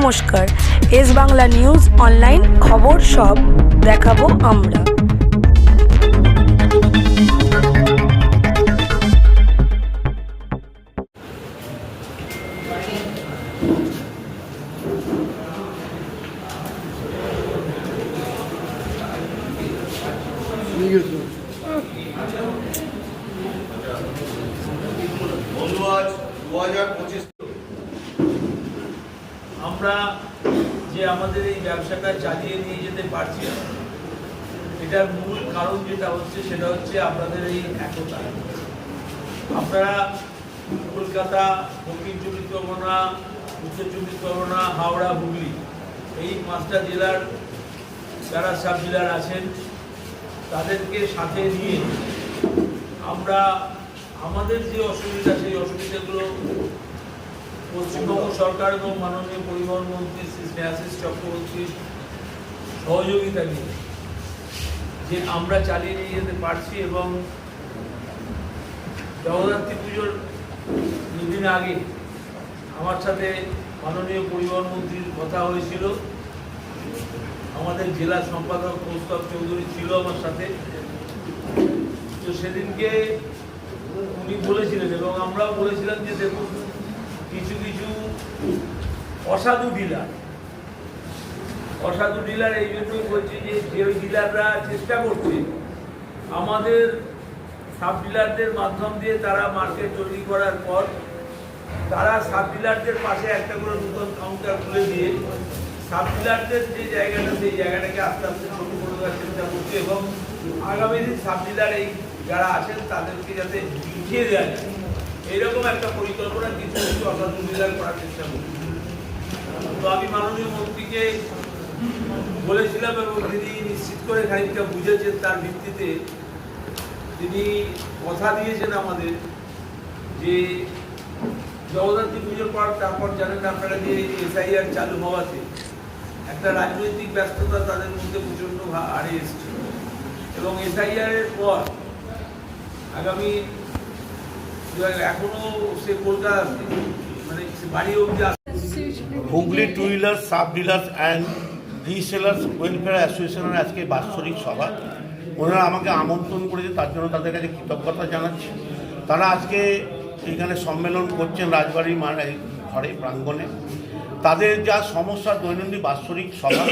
নমস্কার। S Bangla news online খবর সব দেখাবো আমরা। বন্ধু আজ দু হাজার পঁচিশ আমরা যে আমাদের এই ব্যবসাটা চালিয়ে নিয়ে যেতে পারছি না, এটার মূল কারণ যেটা হচ্ছে সেটা হচ্ছে আপনাদের এই একতা। আপনারা কলকাতা, দক্ষিণ চব্বিশ পরগনা, উত্তর চব্বিশ পরগনা, হাওড়া, হুগলি, এই পাঁচটা জেলার যারা সাব জেলার আছেন, তাদেরকে সাথে নিয়ে আমরা আমাদের যে অসুবিধা, সেই অসুবিধাগুলো পশ্চিমবঙ্গ সরকার এবং মাননীয় পরিবহন মন্ত্রী শ্রী স্নেহাশিস চক্রবর্তীর সহযোগিতা নিয়ে যে আমরা চালিয়ে নিয়ে যেতে পারছি এবং জগদ্ধাত্রী পুজোর দুদিন আগে আমার সাথে মাননীয় পরিবহন মন্ত্রীর কথা হয়েছিল। আমাদের জেলা সম্পাদক প্রস্তাব চৌধুরী ছিল আমার সাথে। তো সেদিনকে উনি বলেছিলেন এবং আমরাও বলেছিলাম যে দেখুন কিছু কিছু অসাধু ডিলার অসাধু ডিলার এই জন্যই বলছি যে যে ওই ডিলাররা চেষ্টা করছে, আমাদের সাব ডিলারদের মাধ্যম দিয়ে তারা মার্কেট তৈরি করার পর, তারা সাব ডিলারদের পাশে একটা করে নতুন কাউন্টার খুলে দিয়ে সাব ডিলারদের যে জায়গাটা, সেই জায়গাটাকে আস্তে আস্তে ছোট করে দেওয়ার চেষ্টা করছে এবং আগামী দিন সাব ডিলার এই যারা আছেন, তাদেরকে যাতে উঠিয়ে দেওয়া যায়। এইরকম একটা পরিকল্পনা কিছু কিছু অসাধু ডিলার করার চেষ্টা করছে তো আমি মাননীয় মন্ত্রীকে বলেছিলাম এবং তিনি নিশ্চিত করে খানিকটা বুঝেছেন তার ভিত্তিতে। তিনি কথা দিয়েছেন আমাদের যে জগদ্ধাত্রী পুজোর পর তারপর জানেন আপনারা যে এসআইআর চালু হওয়াতে একটা রাজনৈতিক ব্যস্ততা তাদের মধ্যে প্রচণ্ড হারে এসছে এবং এসআইআর এর পর আগামী এখনও সে কলকাতা বাড়ি অবধি Hooghly two wheeler sub dealers and resellers welfare অ্যাসোসিয়েশনের আজকে বাৎসরিক সভা। ওনারা আমাকে আমন্ত্রণ করেছে, তার জন্য তাদের কাছে কৃতজ্ঞতা জানাচ্ছি। তারা আজকে এখানে সম্মেলন করছেন রাজবাড়ির মার ঘরে, প্রাঙ্গণে। তাদের যা সমস্যা দৈনন্দিন বাৎসরিক সভা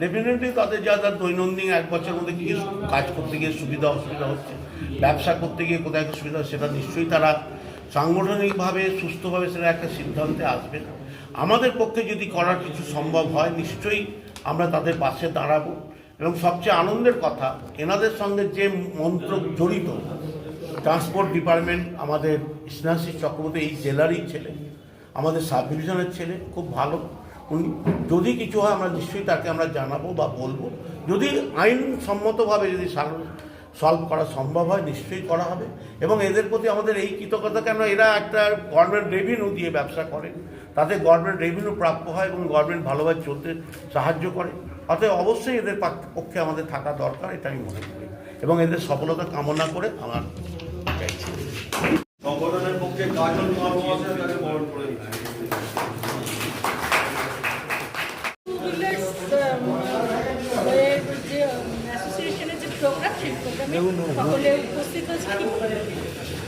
ডেফিনেটলি তাদের যা তার দৈনন্দিন এক বছরের মধ্যে কী কাজ করতে গিয়ে সুবিধা, অসুবিধা হচ্ছে ব্যবসা করতে গিয়ে কোথায় সুবিধা সেটা নিশ্চয়ই তারা সাংগঠনিকভাবে, সুস্থভাবে সেটা একটা সিদ্ধান্তে আসবে। আমাদের পক্ষে যদি করার কিছু সম্ভব হয়, নিশ্চয়ই আমরা তাদের পাশে দাঁড়াবো। এবং সবচেয়ে আনন্দের কথা, এনাদের সঙ্গে যে মন্ত্র জড়িত, ট্রান্সপোর্ট ডিপার্টমেন্ট, আমাদের স্নেহাশিস চক্রবর্তী, এই জেলারই ছেলে, আমাদের সাব ডিভিশনের ছেলে, খুব ভালো। উনি যদি কিছু হয়, আমরা নিশ্চয়ই তাকে আমরা জানাব বা বলব। যদি আইনসম্মতভাবে যদি সলভ করা সম্ভব হয়, নিশ্চয়ই করা হবে। এবং এদের প্রতি আমাদের এই কৃতজ্ঞতা কেন? এরা একটা গভর্নমেন্ট রেভিনিউ দিয়ে ব্যবসা করে। তাতে গভর্নমেন্ট রেভিনিউ প্রাপ্য হয় এবং গভর্নমেন্ট ভালোভাবে চলতে সাহায্য করে। অতএব অবশ্যই এদের পক্ষে আমাদের থাকা দরকার, এটা আমি মনে করি। এবং এদের সফলতা কামনা করে আমার সংগঠনের পক্ষে কাজল কর্মসূচি তাকে বরণ করে দিচ্ছে অ্যাসোসিয়েশনের যে programme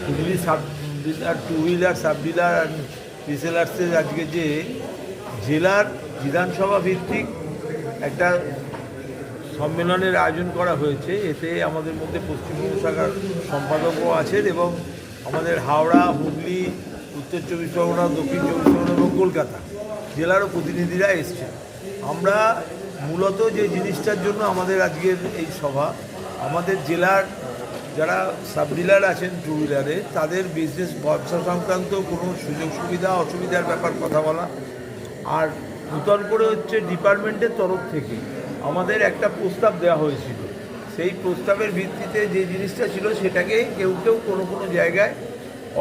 Hooghly sub dealer two wheeler sub dealer আর আজকে যে জেলার বিধানসভা ভিত্তিক একটা সম্মেলনের আয়োজন করা হয়েছে, এতে আমাদের মধ্যে পশ্চিমবঙ্গ শাখার সম্পাদকও আছেন এবং আমাদের হাওড়া, হুগলি, উত্তর চব্বিশ পরগনা, দক্ষিণ চব্বিশ পরগনা এবং কলকাতা জেলারও প্রতিনিধিরা এসছেন। আমরা মূলত যে জিনিসটার জন্য আমাদের আজকের এই সভা আমাদের জেলার যারা সাব ডিলার আছেন টু হুইলারে তাদের বিজনেস ব্যবসা সংক্রান্ত কোনো সুযোগ সুবিধা, অসুবিধার ব্যাপার কথা বলা। আর নূতন করে হচ্ছে ডিপার্টমেন্টের তরফ থেকে আমাদের একটা প্রস্তাব দেওয়া হয়েছিল। সেই প্রস্তাবের ভিত্তিতে যে জিনিসটা ছিল, সেটাকে কেউ কেউ কোনো কোনো জায়গায়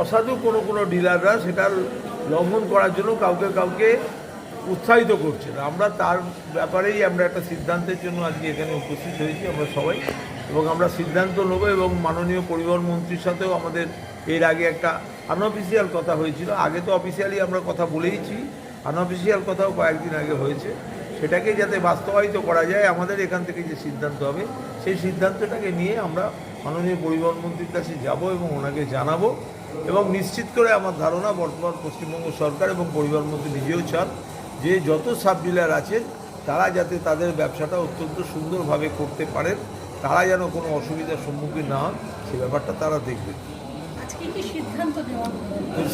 অসাধু কোনো কোনো ডিলাররা সেটা লঙ্ঘন করার জন্য কাউকে কাউকে উৎসাহিত করছে। আমরা তার ব্যাপারেই আমরা একটা সিদ্ধান্তের জন্য আজকে এখানে উপস্থিত হয়েছি, আমরা সবাই এবং আমরা সিদ্ধান্ত নেব এবং মাননীয় পরিবহন মন্ত্রীর সাথেও আমাদের এর আগে একটা আনঅফিসিয়াল কথা হয়েছিল। আগে তো অফিসিয়ালি আমরা কথা বলেইছি। আনঅফিসিয়াল কথাও কয়েকদিন আগে হয়েছে। সেটাকে যাতে বাস্তবায়িত করা যায়, আমাদের এখান থেকে যে সিদ্ধান্ত হবে, সেই সিদ্ধান্তটাকে নিয়ে আমরা মাননীয় পরিবহন মন্ত্রীর কাছে যাব এবং ওনাকে জানাব এবং নিশ্চিত করে আমার ধারণা বর্তমান পশ্চিমবঙ্গ সরকার এবং পরিবহন মন্ত্রী নিজেও চান যে যত সাব ডিলার আছেন, তারা যাতে তাদের ব্যবসাটা অত্যন্ত সুন্দরভাবে করতে পারেন। তারা যেন কোনো অসুবিধার সম্মুখীন না হন সে ব্যাপারটা তারা দেখবে।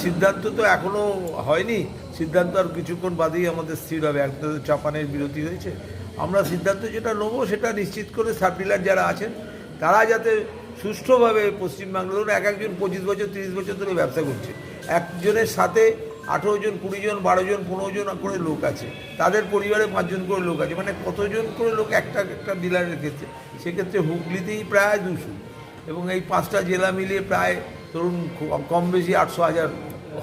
সিদ্ধান্ত তো এখনও হয়নি। সিদ্ধান্ত আর কিছুক্ষণ বাদেই আমাদের স্থির হবে। একটা তো চাপানের বিরতি হয়েছে। আমরা সিদ্ধান্ত যেটা নেব সেটা নিশ্চিত করে সাব ডিলার যারা আছেন তারা যাতে সুষ্ঠুভাবে পশ্চিমবাংলা ধরুন এক একজন পঁচিশ বছর তিরিশ বছর ধরে ব্যবসা করছে। একজনের সাথে আঠেরো জন, কুড়ি জন, বারো জন, পনেরো জন করে লোক আছে। তাদের পরিবারে পাঁচজন করে লোক আছে। মানে কতজন করে লোক একটা একটা ডিলারের ক্ষেত্রে সেক্ষেত্রে হুগলিতেই প্রায় দুশো। এবং এই পাঁচটা জেলা মিলিয়ে প্রায় ধরুন কম বেশি আটশো হাজার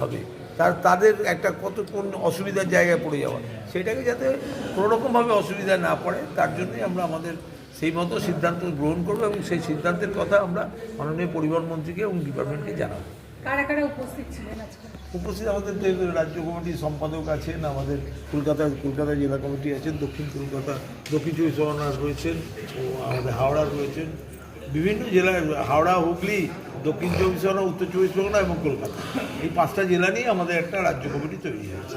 হবে। তার, তাদের একটা কত, কোন অসুবিধার জায়গায় পড়ে যাওয়া? সেটাকে যাতে কোনোরকমভাবে অসুবিধা না পড়ে, তার জন্যই আমরা আমাদের সেই মতো সিদ্ধান্ত গ্রহণ করব এবং সেই সিদ্ধান্তের কথা আমরা মাননীয় পরিবহন মন্ত্রীকে এবং ডিপার্টমেন্টকে জানাব। উপস্থিত আমাদের রাজ্য কমিটির সম্পাদক আছেন, আমাদের কলকাতার কলকাতা জেলা কমিটি আছেন, দক্ষিণ কলকাতা দক্ষিণ চব্বিশ পরগনার রয়েছেন ও আমাদের হাওড়ার রয়েছেন। বিভিন্ন জেলায়, হাওড়া, হুগলি, দক্ষিণ চব্বিশ পরগনা, উত্তর চব্বিশ পরগনা এবং কলকাতা। এই পাঁচটা জেলা নিয়ে আমাদের একটা রাজ্য কমিটি তৈরি হয়েছে।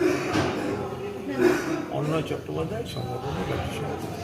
অন্য চট্টোপাধ্যায়, সংগঠনের রাজ্য সভাপতি।